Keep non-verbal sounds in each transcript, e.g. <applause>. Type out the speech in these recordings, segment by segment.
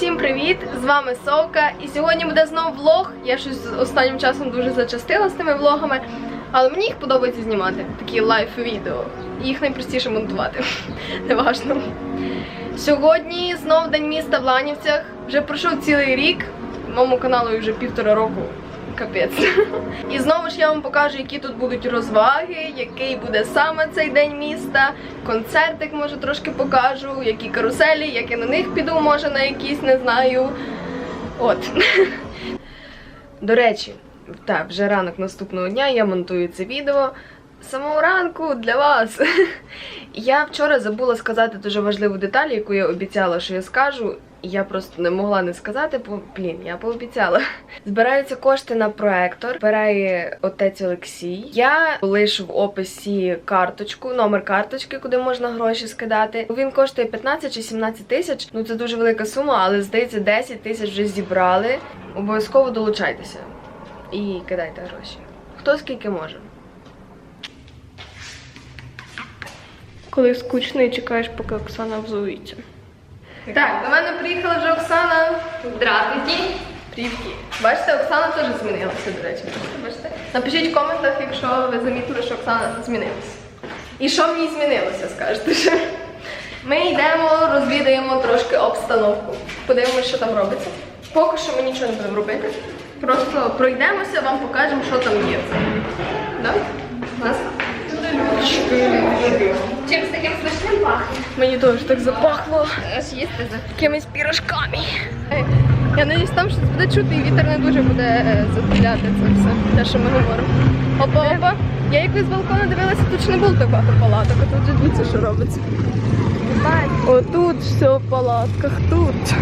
Всім привіт! З вами Совка. І сьогодні буде знову влог. Я щось останнім часом дуже зачастила з тими влогами, але мені їх подобається знімати. Такі лайф-відео. Їх найпростіше монтувати. <laughs> Неважно. Сьогодні знов день міста в Ланівцях. Вже пройшов цілий рік. Моєму каналу вже півтора року. Капець. І знову ж я вам покажу, які тут будуть розваги, який буде саме цей день міста. Концертик, може, трошки покажу, які каруселі, як я на них піду, може, на якісь, не знаю. От. До речі, так, вже ранок наступного дня я монтую це відео. Самого ранку для вас. Я вчора забула сказати дуже важливу деталь, яку я обіцяла, що я скажу. Я просто не могла не сказати, бо блін, я пообіцяла. Збираються кошти на проектор, збирає отець Олексій. Я лишу в описі карточку, номер карточки, куди можна гроші скидати. Він коштує 15 чи 17 тисяч. Ну це дуже велика сума, але здається, 10 тисяч вже зібрали. Обов'язково долучайтеся і кидайте гроші. Хто скільки може. Коли скучно і чекаєш, поки Оксана взується. Так, до мене приїхала вже Оксана. Здравствуйте. Привіт. Бачите, Оксана теж змінилася, до речі. Бачите? Напишіть в коментах, якщо ви замітили, що Оксана змінилася. І що в ній змінилося, скажете ще. Ми йдемо, розвідаємо трошки обстановку. Подивимося, що там робиться. Поки що ми нічого не будемо робити. Просто пройдемося, вам покажемо, що там є. Да? У нас Чимось таким смачним пахне. Мені теж так запахло Аж їсти за якимись пірожками. Я надіюсь, там щось буде чути, і вітер не дуже буде е, затуляти це все, те, що ми говоримо. Опа, опа. Я якось з балкона дивилася, тут ж не було так багато палаток, а тут же дивіться, що робиться. Отут все в палатках, тут.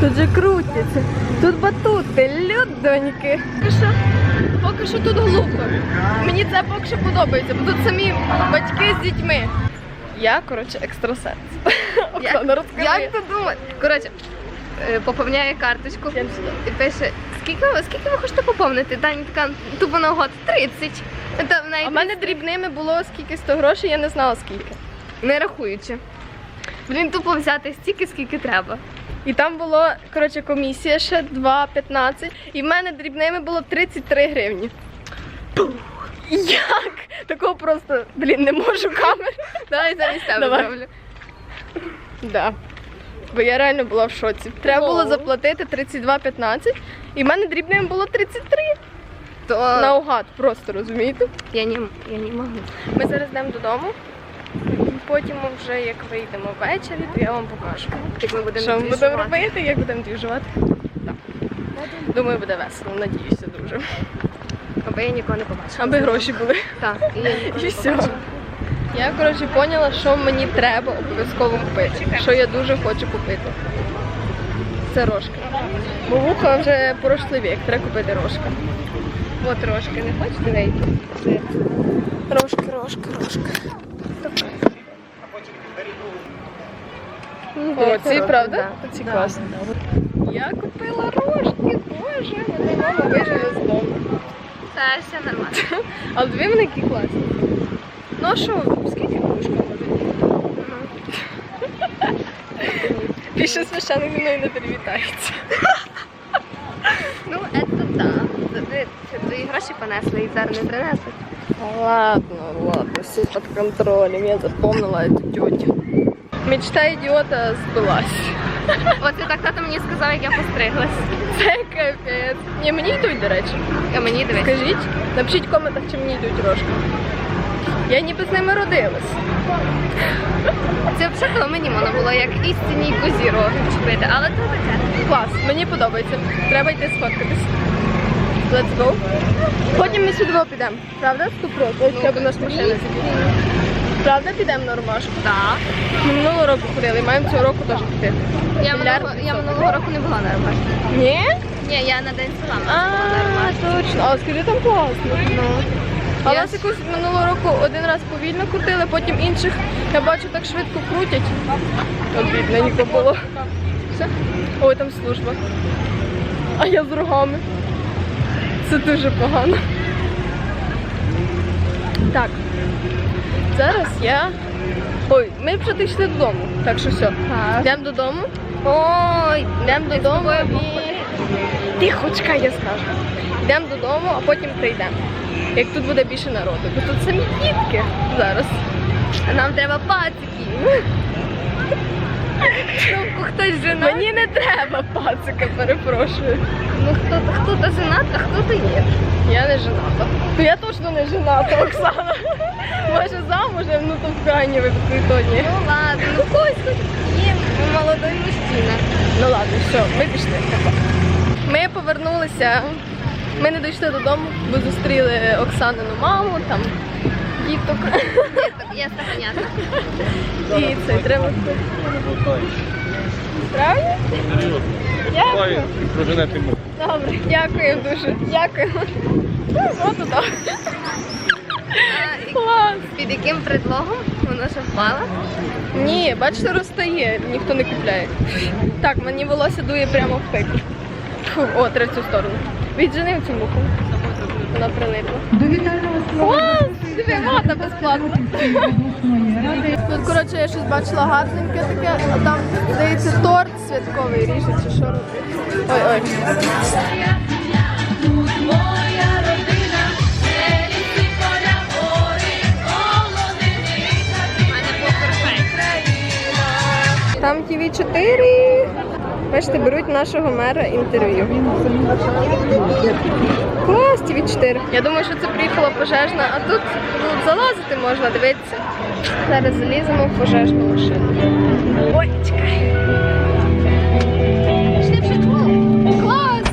Тут же крутяться. Тут батути, людоньки. Що, поки що тут глухо. Мені це поки що подобається, бо тут самі батьки з дітьми. Я, коротше, екстрасенс. <laughs> Оксана, розкажи. Як ти думаєш? Коротше, е, поповняє карточку і пише, скільки ви, скільки ви хочете поповнити? Дані така тупо наугад 30. Та в неї А в мене дрібними було скільки 100 грошей, я не знала скільки. не рахуючи. Блін, тупо взяти стільки, скільки треба. І там було, коротше, комісія ще 2,15. І в мене дрібними було 33 гривні. Пух. Як? Такого просто, блін, не можу камер. Давай замість тебе Давай. зроблю. Да. Бо я реально була в шоці. Треба було Воу. заплатити 32,15, і в мене дрібним було 33. То Наугад, просто розумієте? я не, я не можу. Ми зараз йдемо додому. Потім вже як вийдемо ввечері, то я вам покажу. Як ми будемо Що ми будемо робити, як будемо двіжувати? Так. Думаю, буде весело, надіюся дуже. Аби я нікого не побачила. Аби гроші були. Так, і я нікого І не все. побачила. Я, коротше, поняла, що мені треба обов'язково купити. Що я дуже хочу купити. Це рожки. Бо вуха вже пройшли вік, треба купити рожки. От рожки, не хочете неї? Рожки, рожки, рожки. О, ці, правда? Ці класні. Я купила рожки, боже, мене мама вижила з дому. Та все нормально. <laughs> Але дві вони які класні. Ну а що, скільки кружка може бути? Більше священик зі мною не привітається. Ну, це да. Це, це твої гроші понесли і зараз не принесуть. Ладно, ладно, все під контролем, я запомнила эту тетю. Мечта ідіота збилась. <laughs> Оце так тато мені сказав, як я постриглась. Це капець. Ні, мені йдуть, до речі. А мені дивись. Скажіть, напишіть в коментах, чи мені йдуть рожки. Я ніби з ними родилась. Це взагалі мені можна було як істинній козі роги вчепити, але то таке. Клас, мені подобається. Треба йти сфоткатись. Let's go. Потім ми сюди підемо. Правда? Ступро, якщо б нас машина. Правда, підемо на ромашку? Так. Ми минулого року ходили, маємо цього року теж піти. Я минулого, я минулого року не була на ромашці. Ні? Ні, я на день села А, точно. А скажи, там класно. Ну. А нас якось минулого року один раз повільно крутили, потім інших, я бачу, так швидко крутять. Обідненько було. Все? Ой, там служба. А я з рогами. Це дуже погано. Так. Зараз я Ой, ми вже дійшли додому, так що все. Йдемо додому. Ой, Йдемо додому і... Тихо, чекай, я скажу. Йдемо додому, а потім прийдемо. Як тут буде більше народу. Бо тут самі дітки зараз. А нам треба пациків. Ну, хтось женат. Мені не треба пацика, перепрошую. Ну, хто, хто-то женат, а хто-то є. Я не жената. Ну я точно не жената, Оксана. Може замужем, ну то в крайній випадку і то ні. Ну ладно, ну когось хоч є. Ну, молодий мужчина. Ну ладно, все, ми пішли. Ми повернулися. Ми не дійшли додому, бо зустріли Оксанину маму, там діток. Ясно, понятно. І це треба. Правильно? Дякую. Добре, дякую дуже. Дякую. Туди. Клас. під яким предлогом вона ще впала? Ні, бачите, розстає, ніхто не купляє. Так, мені волосся дує прямо в. Фу, о, треба в цю сторону. Віджени цю муху. Вона прилипла. Клас! Диви, вода безплатна. Тут, коротше, я щось бачила гарненьке таке, а там, здається, торт святковий ріже, чи що робить. Ой, ой. У мене покерфект. Там ТВ 4 Бачите, беруть нашого мера інтерв'ю. Клас, ТВ 4 Я думаю, що це приїхала пожежна, а тут, тут залазити можна, дивитися. Зараз заліземо в пожежну машину. Ой, чекай. Клас!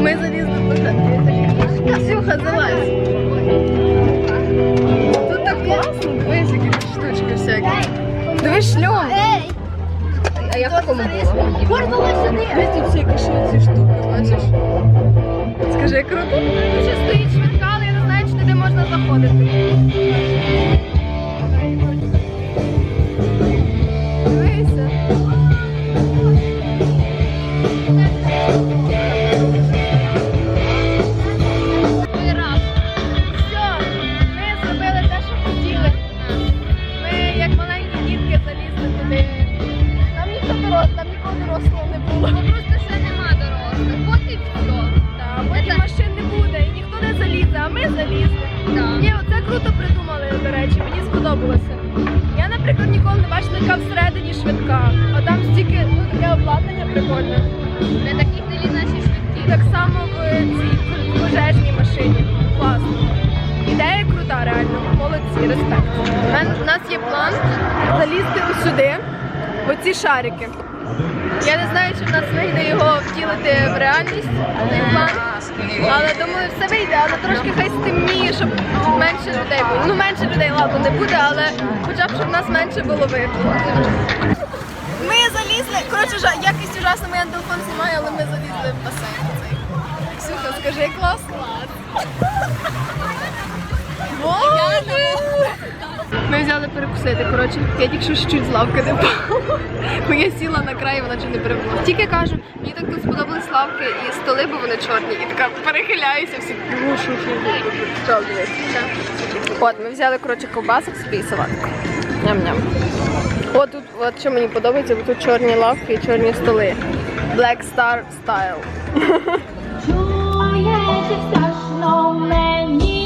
Ми залізли в пожежну. Ксюха, залазь. Тут так класно, дивись, які штучки всякі. Дивись шльом. А я в такому була. Дивись тут всі ще ці штуки, бачиш? Скажи, круто. Тут ще стоїть швидка, але я не знаю, чи туди можна заходити. Дорослого не було. Бо просто ще нема дорослих. От і все. Та, потім машин не буде, і ніхто не залізе, а ми залізли. Так. Ні, оце круто придумали, до речі, мені сподобалося. Я, наприклад, ніколи не бачила, яка всередині швидка. А там стільки, ну таке обладнання прикольне. Не такі далі наші швидкі. так само в цій пожежній машині. Класно. Ідея крута, реально. Молодці, респект. У, у нас є план залізти ось сюди, в оці шарики. Я не знаю, чи в нас вийде його втілити в реальність, цей план. Але думаю, все вийде, але трошки хай стемніє, щоб менше людей було. Ну менше людей, ладно, не буде, але хоча б щоб нас менше було видно. Ми залізли. Коротше, жа- якість ужасна, моя телефон знімає, але ми залізли в басейн. цей. Ксюха, скажи клас. Ми взяли перекусити. Коротше, я тільки що чуть з лавки не впала. Бо я сіла на край, вона чуть не перевернула. Тільки кажу, мені так тут сподобались лавки і столи, бо вони чорні, і така перехиляюся всі. Дивись. От, ми взяли, коротше, ковбасок собі і салатку. Ням-ням. От тут, от що мені подобається, бо тут чорні лавки і чорні столи. Black Star Style. Чуєш страшно мені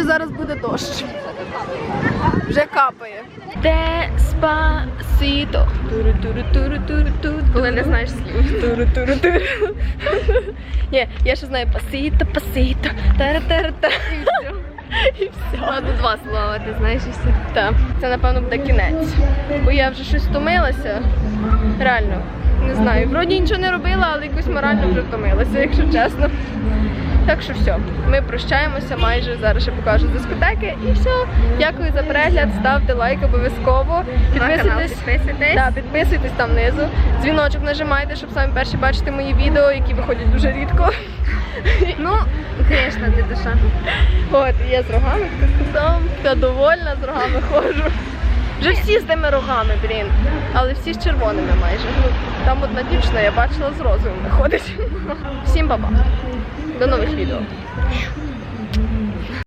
чи зараз буде дощ. Вже капає. Деспасіто. Туру-туру-туру-туру-туру. Коли не знаєш слів. Ні, я ще знаю пасіто, пасіто. Тара-тара-та. І все. Ладно, два слова, ти знаєш і все. Так, це напевно буде кінець. Бо я вже щось втомилася. Реально, не знаю. Вроді нічого не робила, але якось морально вже втомилася, якщо чесно. Так що все, ми прощаємося майже. Зараз ще покажу дискотеки. І все. Дякую за перегляд. Ставте лайк обов'язково. Підписуйтесь. підписуйтесь. Да, підписуйтесь там внизу. Дзвіночок нажимайте, щоб самі перші бачити мої відео, які виходять дуже рідко. Ну, звісно, ти душа. От, я з рогами кутом, така довольна з рогами ходжу. Вже всі з тими рогами, блін. Але всі з червоними майже. Ну, там одна дівчина, я бачила з розовими ходить. Всім баба. До нових відео.